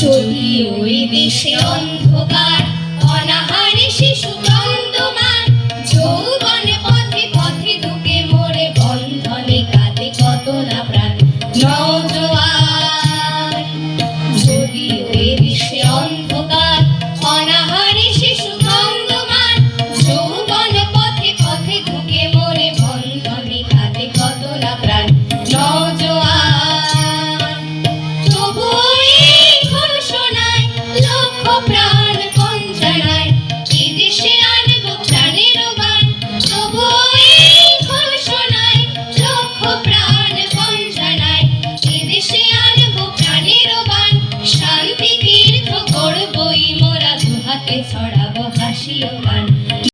যদি ওই দেশে অন্ধকার অনা ছড়াবো হাসি ও গান।